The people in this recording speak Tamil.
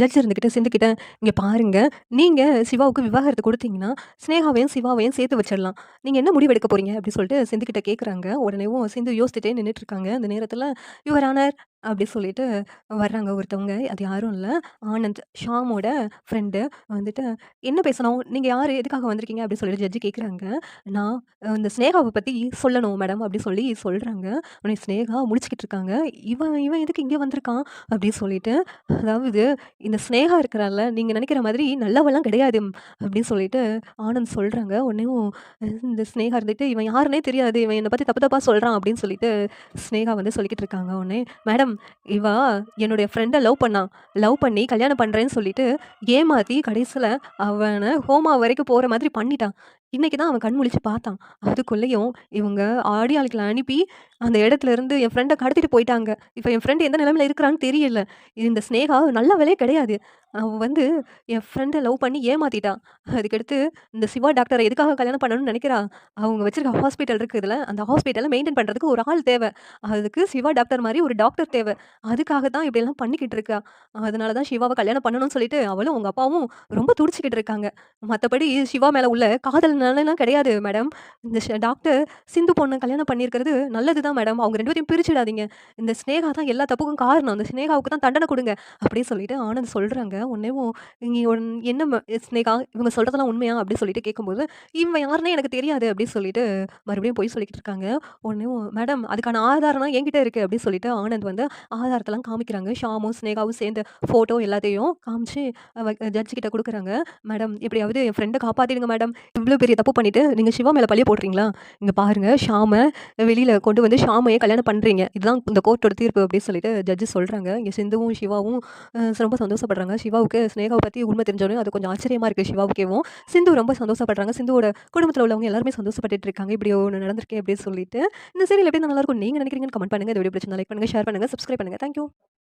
ஜட்ஜ் இருந்துக்கிட்ட சிந்துக்கிட்ட இங்கே பாருங்க நீங்கள் சிவாவுக்கு விவாகரத்து கொடுத்தீங்கன்னா ஸ்னேகாவையும் சிவாவையும் சேர்த்து வச்சிடலாம். நீங்கள் என்ன முடிவு எடுக்க போகிறீங்க அப்படின்னு சொல்லிட்டு சிந்துக்கிட்ட கேட்குறாங்க உடனேவும் சிந்து யோசிச்சுட்டே நின்றுட்டு இருக்காங்க. அந்த நேரத்தில் யுவர் ஆனர் அப்படி சொல்லிட்டு வர்றாங்க ஒருத்தவங்க. அது யாரும் இல்லை. ஆனந்த் ஷாமோட ஃப்ரெண்டு வந்துட்டு என்ன பேசணும்? நீங்கள் யார்? எதுக்காக வந்திருக்கீங்க? அப்படி சொல்லிட்டு ஜட்ஜி கேட்குறாங்க நான் இந்த ஸ்னேகாவை பற்றி சொல்லணும் மேடம் அப்படி சொல்லி சொல்கிறாங்க உடனே ஸ்னேகா முடிச்சுக்கிட்டு இருக்காங்க. இவன் இவன் எதுக்கு இங்கே வந்திருக்கான்? அப்படின்னு சொல்லிட்டு அதாவது இந்த ஸ்னேகா இருக்கிறால நீங்கள் நினைக்கிற மாதிரி நல்லவெல்லாம் கிடையாது அப்படின்னு சொல்லிட்டு ஆனந்த் சொல்கிறாங்க உடனேவும் இந்த ஸ்னேகா இருந்துட்டு இவன் யாருன்னே தெரியாது. இவன் என்னை பற்றி தப்பு தப்பாக சொல்கிறான் அப்படின்னு சொல்லிட்டு ஸ்னேகா வந்து சொல்லிக்கிட்டு இருக்காங்க. உடனே மேடம் இவா என்னுடைய ஃப்ரெண்டை லவ் பண்ணான் லவ் பண்ணி கல்யாணம் பண்ணுறேன்னு சொல்லிட்டு ஏமாற்றி கடைசியில் அவனை ஹோமா வரைக்கும் போகிற மாதிரி பண்ணிட்டான் இன்னைக்கு தான் அவன் கண் முழிச்சு பார்த்தான். அதுக்குள்ளேயும் இவங்க ஆடியாளுக்களை அனுப்பி அந்த இடத்துல இருந்து என் ஃப்ரெண்டை கடத்திட்டு போயிட்டாங்க. இப்போ என் ஃப்ரெண்டு எந்த நிலமையில இருக்கிறான்னு தெரியல. இந்த ஸ்னேகா நல்ல வேலையே கிடையாது. அவன் வந்து என் ஃப்ரெண்டை லவ் பண்ணி ஏமாத்திட்டான் அதுக்கடுத்து இந்த சிவா டாக்டரை எதுக்காக கல்யாணம் பண்ணணும்னு நினைக்கிறா? அவங்க வச்சிருக்க ஹாஸ்பிட்டல் இருக்குதுல அந்த ஹாஸ்பிட்டலை மெயின்டைன் பண்ணுறதுக்கு ஒரு ஆள் தேவை. அதுக்கு சிவா டாக்டர் மாதிரி ஒரு டாக்டர் தேவை. அதுக்காக தான் இப்படியெல்லாம் பண்ணிக்கிட்டு இருக்கா. அதனால தான் சிவாவை கல்யாணம் பண்ணணும்னு சொல்லிட்டு அவளும் உங்கள் அப்பாவும் ரொம்ப துடிச்சிக்கிட்டு இருக்காங்க. மற்றபடி சிவா மேலே உள்ள நல்லலாம் கிடையாது மேடம். இந்த டாக்டர் சிந்து பொண்ணை கல்யாணம் பண்ணியிருக்கிறது நல்லது தான் மேடம். அவங்க ரெண்டு பேரையும் பிரிச்சிடாதீங்க. இந்த ஸ்னேகா தான் எல்லா தப்புக்கும் காரணம். அந்த ஸ்னேகாவுக்கு தான் தண்டனை கொடுங்க. அப்படின்னு சொல்லிட்டு ஆனந்த் சொல்கிறாங்க உடனேவும் இங்கே என்ன ஸ்னேகா இவங்க சொல்கிறதெல்லாம் உண்மையா? அப்படின்னு சொல்லிட்டு கேட்கும்போது இவன் யாருன்னே எனக்கு தெரியாது அப்படின்னு சொல்லிட்டு மறுபடியும் போய் சொல்லிக்கிட்டு இருக்காங்க. உடனேவும் மேடம் அதுக்கான ஆதாரம்லாம் என்கிட்ட இருக்குது அப்படின்னு சொல்லிட்டு ஆனந்த் வந்து ஆதாரத்தெல்லாம் காமிக்கிறாங்க. ஷாமும் ஸ்னேகாவும் சேர்ந்த ஃபோட்டோ எல்லாத்தையும் காமிச்சு ஜட்ஜி கிட்ட கொடுக்குறாங்க. மேடம் எப்படியாவது என் ஃப்ரெண்டை காப்பாற்றிடுங்க மேடம். இவ்வளோ பெரிய தப்பு பண்ணிவிட்டு நீங்கள் சிவா மேலே பழிய போடுறீங்களா? இங்கே பாருங்கள் ஷாமை வெளியில் கொண்டு வந்து ஷாமையே கல்யாணம் பண்ணுறீங்க இதுதான் இந்த கோர்ட்டோட தீர்ப்பு அப்படின்னு சொல்லிட்டு ஜட்ஜி சொல்கிறாங்க இங்கே சிந்துவும் சிவாவும் ரொம்ப சந்தோஷப்படுறாங்க. சிவாவுக்கு ஸ்னேகாவை பற்றி உண்மை தெரிஞ்சோடனே அது கொஞ்சம் ஆச்சரியமாக இருக்குது சிவாவுக்கேவும். சிந்து ரொம்ப சந்தோஷப்படுறாங்க. சிந்துவோட குடும்பத்தில் உள்ளவங்க எல்லாருமே சந்தோஷப்பட்டுட்டு இருக்காங்க. இப்படி ஒன்று நடந்திருக்கேன் அப்படின்னு சொல்லிட்டு. இந்த சீரியல் எப்படி நல்லா இருக்கும்? நீங்கள் நினைக்கிறீங்கன்னு கமெண்ட் பண்ணுங்கள் இந்த வீடியோ பிடிச்சிருந்தா லைக் பண்ணுங்கள் ஷேர் பண்ணுங்கள் சப்ஸ்கிரைப் பண்ணுங்கள் தேங்க்யூ